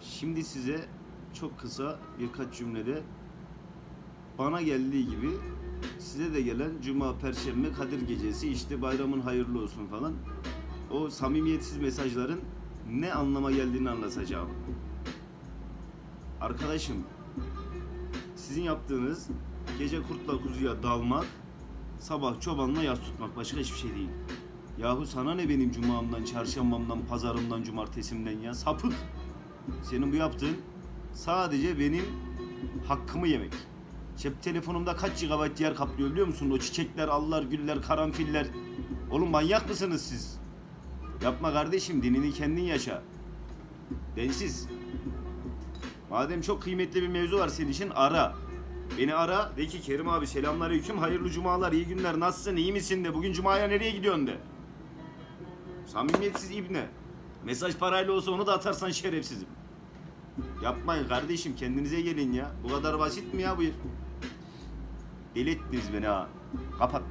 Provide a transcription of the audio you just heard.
Şimdi size çok kısa birkaç cümlede bana geldiği gibi size de gelen Cuma, Perşembe, Kadir Gecesi işte bayramın hayırlı olsun falan o samimiyetsiz mesajların ne anlama geldiğini anlatacağım. Arkadaşım sizin yaptığınız gece kurtla kuzuya dalmak, sabah çobanla yas tutmak başka hiçbir şey değil. Yahu sana ne benim cumamdan, çarşambamdan, pazarımdan, cumartesimden ya sapık. Senin bu yaptığın sadece benim hakkımı yemek. Cep telefonumda kaç GB yer kaplıyor biliyor musun? O çiçekler, allar, güller, karanfiller. Oğlum manyak mısınız siz? Yapma kardeşim, dinini kendin yaşa. Densiz. Madem çok kıymetli bir mevzu var senin için ara. Beni ara. De ki Kerim abi selamünaleyküm, hayırlı cumalar, iyi günler, nasılsın, iyi misin de, bugün cumaya nereye gidiyorsun de. Samimiyetsiz ibne. Mesaj parayla olsa onu da atarsan şerefsizim. Yapmayın kardeşim kendinize gelin ya. Bu kadar basit mi ya bu? Deli ettiniz beni ha. Kapat.